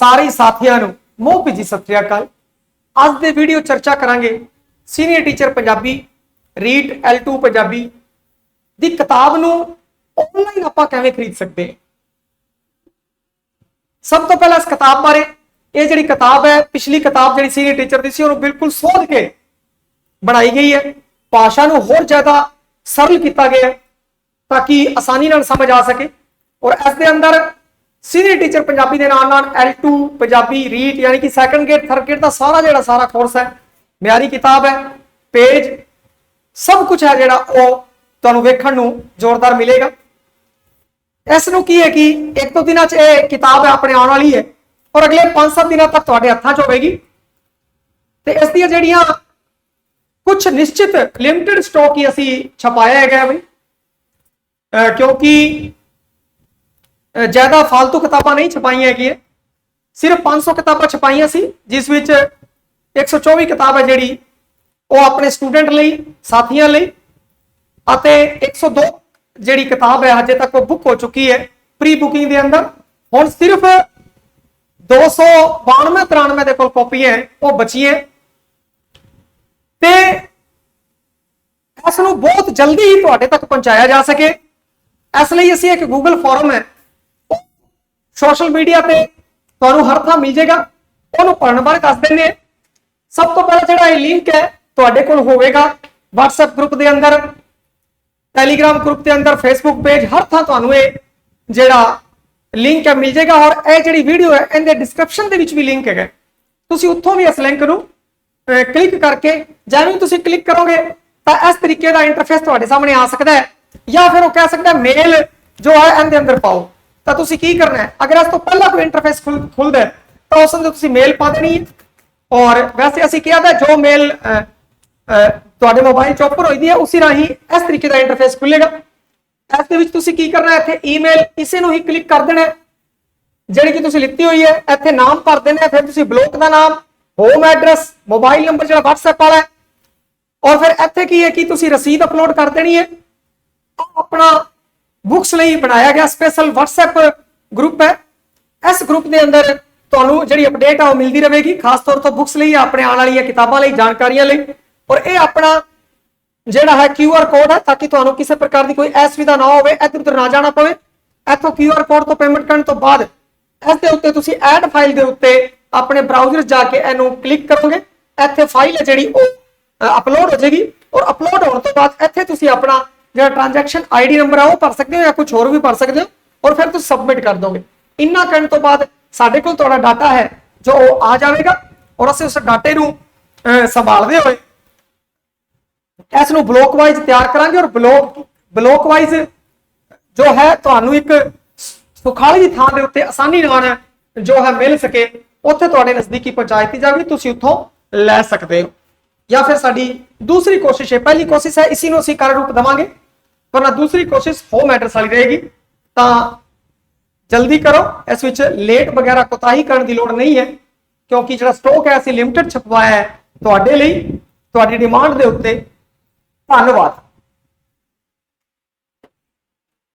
ਸਾਰੇ ਸਾਥੀਆਂ ਨੂੰ ਮੋਹ ਭਿੱਜੀ, ਸਤਿ ਸ਼੍ਰੀ ਅਕਾਲ। ਅੱਜ ਦੇ ਵੀਡੀਓ ਚਰਚਾ ਕਰਾਂਗੇ senior teacher Punjabi read L2 Punjabi ਦੀ ਕਿਤਾਬ ਨੂੰ ਆਨਲਾਈਨ ਆਪਾਂ ਕਿਵੇਂ ਖਰੀਦ ਸਕਦੇ ਹਾਂ? ਸਭ ਤੋਂ ਪਹਿਲਾਂ ਇਸ ਕਿਤਾਬ ਬਾਰੇ, ਇਹ ਜਿਹੜੀ ਕਿਤਾਬ ਹੈ, ਪਿਛਲੀ ਕਿਤਾਬ ਜਿਹੜੀ ਸੀਨੀਅਰ ਟੀਚਰ ਦੀ ਸੀ, ਉਹਨੂੰ ਬਿਲਕੁਲ ਸੋਧ ਕੇ ਬਣਾਈ ਗਈ ਹੈ। ਭਾਸ਼ਾ ਨੂੰ ਹੋਰ ਜ਼ਿਆਦਾ ਸਰਲ ਕੀਤਾ ਗਿਆ ਹੈ ਤਾਂ ਕਿ ਆਸਾਨੀ ਨਾਲ ਸਮਝ ਆ ਸਕੇ। ਔਰ ਇਸ ਦੇ ਅੰਦਰ ਸੀਨੀਅਰ ਟੀਚਰ ਪੰਜਾਬੀ ਦੇ ਨਾਲ ਨਾਲ L2 ਪੰਜਾਬੀ ਰੀਟ ਯਾਨੀ ਕਿ ਸੈਕੰਡ ਗ੍ਰੇਡ ਥਰਡ ਗ੍ਰੇਡ ਦਾ ਸਾਰਾ ਜਿਹੜਾ ਸਾਰਾ ਕੋਰਸ ਹੈ, ਮਿਆਰੀ ਕਿਤਾਬ ਹੈ ਪੇਜ ਸਭ ਕੁਝ ਹੈ ਜਿਹੜਾ ਉਹ ਤੁਹਾਨੂੰ ਵੇਖਣ ਨੂੰ ਜ਼ੋਰਦਾਰ ਮਿਲੇਗਾ। ਇਸ ਨੂੰ ਕੀ ਹੈ ਕਿ ਇੱਕ ਦੋ ਦਿਨਾਂ 'ਚ ਇਹ ਕਿਤਾਬ ਹੈ ਆਪਣੇ ਆਉਣ ਵਾਲੀ ਹੈ ਔਰ ਅਗਲੇ 5-7 ਦਿਨਾਂ ਤੱਕ ਤੁਹਾਡੇ ਹੱਥਾਂ 'ਚ ਹੋਵੇਗੀ। ਤੇ ਇਸ ਦੀਆਂ ਜਿਹੜੀਆਂ ਕੁਝ ਨਿਸ਼ਚਿਤ ਲਿਮਟਿਡ ਸਟਾਕ ਹੀ ਅਸੀਂ ਛਪਾਇਆ ਹੈਗਾ ਬਈ। ਕਿਉਂਕਿ ਜ਼ਿਆਦਾ ਫालतू ਕਿਤਾਬਾਂ ਨਹੀਂ ਛਪਾਈਆਂ ਹੈਗੀਆਂ। ਸਿਰਫ 500 ਕਿਤਾਬਾਂ ਛਪਾਈਆਂ ਸੀ, ਜਿਸ ਵਿੱਚ 124 ਕਿਤਾਬ ਹੈ ਜਿਹੜੀ ਉਹ ਆਪਣੇ ਸਟੂਡੈਂਟ ਲਈ, ਸਾਥੀਆਂ ਲਈ ਅਤੇ 102 ਜਿਹੜੀ ਕਿਤਾਬ ਹੈ, ਹਜੇ ਤੱਕ ਉਹ ਬੁੱਕ ਹੋ ਚੁੱਕੀ ਹੈ ਪ੍ਰੀ ਬੁਕਿੰਗ ਦੇ ਅੰਦਰ। ਹੁਣ ਸਿਰਫ 292 93 ਦੇ ਕੋਲ ਕਾਪੀਆਂ ਉਹ ਬਚੀਆਂ ਤੇ ਇਸ ਨੂੰ ਬਹੁਤ ਜਲਦੀ ਹੀ ਤੁਹਾਡੇ ਤੱਕ ਪਹੁੰਚਾਇਆ ਜਾ ਸਕੇ। ਇਸ ਲਈ ਅਸੀਂ ਇੱਕ ਗੂਗਲ ਫੋਰਮ ਹੈ ਸੋਸ਼ਲ ਮੀਡੀਆ ਤੇ ਤੁਹਾਨੂੰ ਹਰ ਥਾਂ ਮਿਲ ਜਾਏਗਾ ਉਹਨੂੰ ਪੜਨ ਬਾਰੇ ਦੱਸ ਦਿੰਦੇ ਸਭ ਤੋਂ ਪਹਿਲਾਂ ਜਿਹੜਾ ਇਹ ਲਿੰਕ ਹੈ, ਤੁਹਾਡੇ ਕੋਲ ਹੋਵੇਗਾ WhatsApp ਗਰੁੱਪ ਦੇ ਅੰਦਰ ਟੈਲੀਗ੍ਰਾਮ ਗਰੁੱਪ ਦੇ ਅੰਦਰ ਫੇਸਬੁੱਕ ਪੇਜ ਹਰ ਥਾਂ ਤੁਹਾਨੂੰ ਇਹ ਜਿਹੜਾ ਲਿੰਕ ਹੈ ਮਿਲ ਜਾਏਗਾ ਔਰ ਇਹ ਜਿਹੜੀ ਵੀਡੀਓ ਹੈ, ਇਹਦੇ ਡਿਸਕ੍ਰਿਪਸ਼ਨ ਦੇ ਵਿੱਚ ਵੀ ਲਿੰਕ ਹੈਗਾ। ਤੁਸੀਂ ਉੱਥੋਂ ਵੀ ਇਸ ਲਿੰਕ ਨੂੰ ਕਲਿੱਕ ਕਰਕੇ ਜਿਵੇਂ ਤੁਸੀਂ ਕਲਿੱਕ ਕਰੋਗੇ, ਤਾਂ ਇਸ ਤਰੀਕੇ ਦਾ ਇੰਟਰਫੇਸ ਤੁਹਾਡੇ ਸਾਹਮਣੇ ਆ ਸਕਦਾ ਹੈ। ਜਾਂ ਫਿਰ ਉਹ ਕਹਿ ਸਕਦਾ ਮੇਲ ਜੋ ਹੈ, ਇਹਦੇ ਅੰਦਰ ਪਾਓ। ਤਾਂ ਤੁਸੀਂ ਕੀ ਕਰਨਾ ਹੈ? ਅਗਰ ਇਸ ਤੋਂ ਪਹਿਲਾਂ ਕੋਈ ਇੰਟਰਫੇਸ ਖੁੱਲਦਾ ਹੈ, ਤਾਂ ਉਸ ਅੰਦਰ ਤੁਸੀਂ ਮੇਲ ਪਾ ਦੇਣੀ ਹੈ। ਔਰ ਵੈਸੇ ਅਸੀਂ ਕਿਹਾ ਤਾਂ ਜੋ ਮੇਲ ਤੁਹਾਡੇ ਮੋਬਾਈਲ 'ਚ ਓਪਨ ਹੋਈ ਹੈ, ਉਸੇ ਰਾਹੀਂ ਇਸ ਤਰੀਕੇ ਦਾ ਇੰਟਰਫੇਸ ਖੁੱਲੇਗਾ। ਇਸ ਦੇ ਵਿੱਚ ਤੁਸੀਂ ਕੀ ਕਰਨਾ ਹੈ? ਇੱਥੇ ਈਮੇਲ ਇਸੇ ਨੂੰ ਹੀ ਕਲਿੱਕ ਕਰ ਦੇਣਾ ਹੈ। ਜਿਹੜੀ ਕਿ ਤੁਸੀਂ ਲਿੱਤੀ ਹੋਈ ਹੈ, ਇੱਥੇ ਨਾਮ ਭਰ ਦੇਣਾ ਹੈ। ਫਿਰ ਤੁਸੀਂ ਬਲੋਕ ਦਾ ਨਾਮ ਹੋਮ ਐਡਰੈਸ ਮੋਬਾਈਲ ਨੰਬਰ ਜਿਹੜਾ WhatsApp ਵਾਲਾ ਹੈ। ਔਰ ਫਿਰ ਇੱਥੇ ਕੀ ਹੈ ਕਿ ਤੁਸੀਂ ਰਸੀਦ ਅਪਲੋਡ ਕਰ ਦੇਣੀ ਹੈ। ਆਹ ਆਪਣਾ ਬੁੱਕਸ ਲਈ ਬਣਾਇਆ ਗਿਆ ਸਪੈਸ਼ਲ WhatsApp ਗਰੁੱਪ ਹੈ। ਇਸ ਗਰੁੱਪ ਦੇ ਅੰਦਰ ਤੁਹਾਨੂੰ ਜਿਹੜੀ ਅਪਡੇਟ ਆ ਉਹ ਮਿਲਦੀ ਰਹੇਗੀ। ਖਾਸ ਤੌਰ ਤੋਂ ਬੁੱਕਸ ਲਈ ਆਪਣੇ ਆਉਣ ਵਾਲੀਆਂ ਕਿਤਾਬਾਂ ਲਈ, ਜਾਣਕਾਰੀਆਂ ਲਈ। ਔਰ ਇਹ ਆਪਣਾ ਜਿਹੜਾ ਹੈ QR ਕੋਡ ਹੈ ਤਾਂ ਕਿ ਤੁਹਾਨੂੰ ਕਿਸੇ ਪ੍ਰਕਾਰ ਦੀ ਕੋਈ ਅਸੁਵਿਧਾ ਨਾ ਹੋਵੇ, ਇੱਧਰ ਉੱਧਰ ਨਾ ਜਾਣਾ ਪਵੇ। ਇੱਥੋਂ QR ਕੋਡ ਤੋਂ ਪੇਮੈਂਟ ਕਰਨ ਤੋਂ ਬਾਅਦ ਇਸ ਦੇ ਉੱਤੇ ਤੁਸੀਂ ਐਡ ਫਾਈਲ ਦੇ ਉੱਤੇ ਆਪਣੇ ਬਰਾਊਜ਼ਰ ਜਾ ਕੇ ਇਹਨੂੰ ਕਲਿੱਕ ਕਰੋਗੇ। ਇੱਥੇ ਫਾਈਲ ਹੈ ਜਿਹੜੀ ਉਹ ਅਪਲੋਡ ਹੋ ਜਾਏਗੀ। ਔਰ ਅਪਲੋਡ ਹੋਣ ਤੋਂ ਬਾਅਦ ਇੱਥੇ ਤੁਸੀਂ ਆਪਣਾ ਜਿਹੜਾ ਟ੍ਰਾਂਜੈਕਸ਼ਨ ਆਈਡੀ ਨੰਬਰ ਹੈ ਉਹ ਭਰ ਸਕਦੇ ਹੋ ਜਾਂ ਕੁਝ ਹੋਰ ਵੀ ਭਰ ਸਕਦੇ ਹੋ, ਔਰ ਫਿਰ ਤੁਸੀਂ ਸਬਮਿਟ ਕਰ ਦੋਗੇ। ਇੰਨਾ ਕਰਨ ਤੋਂ ਬਾਅਦ ਸਾਡੇ ਕੋਲ ਤੁਹਾਡਾ ਡਾਟਾ ਹੈ, ਜੋ ਉਹ ਆ ਜਾਵੇਗਾ, ਔਰ ਅਸੀਂ ਉਸ ਡਾਟੇ ਨੂੰ ਸੰਭਾਲਦੇ ਹੋਏ ਇਸ ਨੂੰ ਬਲੋਕ ਵਾਈਜ਼ ਤਿਆਰ ਕਰਾਂਗੇ, ਔਰ ਬਲੋਕ ਬਲੋਕ ਵਾਈਜ਼ ਜੋ ਹੈ, ਤੁਹਾਨੂੰ ਇੱਕ ਸੁਖਾਲੀ ਥਾਂ ਦੇ ਉੱਤੇ ਆਸਾਨੀ ਨਾਲ ਜੋ ਹੈ ਮਿਲ ਸਕੇ, ਉੱਥੇ ਤੁਹਾਡੇ ਨਜ਼ਦੀਕੀ ਪੰਚਾਇਤੀ ਦਿੱਤੀ ਜਾਵੇ ਤੁਸੀਂ ਉੱਥੋਂ ਲੈ ਸਕਦੇ ਹੋ। ਜਾਂ ਫਿਰ ਸਾਡੀ ਦੂਸਰੀ ਕੋਸ਼ਿਸ਼ ਹੈ, ਪਹਿਲੀ ਕੋਸ਼ਿਸ਼ ਹੈ ਇसी ਨੂੰ ਅਸੀਂ ਕਰ ਰੂਪ ਦਵਾਂਗੇ। ਵਰਨਾ ਦੂਸਰੀ ਕੋਸ਼ਿਸ਼ ਹੋਮ ਐਡਰੈਸ ਵਾਲੀ ਰਹੇਗੀ। ਤਾਂ ਜਲਦੀ ਕਰੋ, ਇਸ ਵਿੱਚ ਲੇਟ ਵਗੈਰਾ ਕੋਤਾਹੀ ਕਰਨ ਦੀ ਲੋੜ ਨਹੀਂ ਹੈ, ਕਿਉਂਕਿ ਜਿਹੜਾ ਸਟਾਕ ਹੈ, ਅਸੀਂ ਲਿਮਟਿਡ ਛਪਵਾਇਆ ਹੈ ਤੁਹਾਡੇ ਲਈ, ਤੁਹਾਡੀ ਡਿਮਾਂਡ ਦੇ ਉੱਤੇ। ਧੰਨਵਾਦ।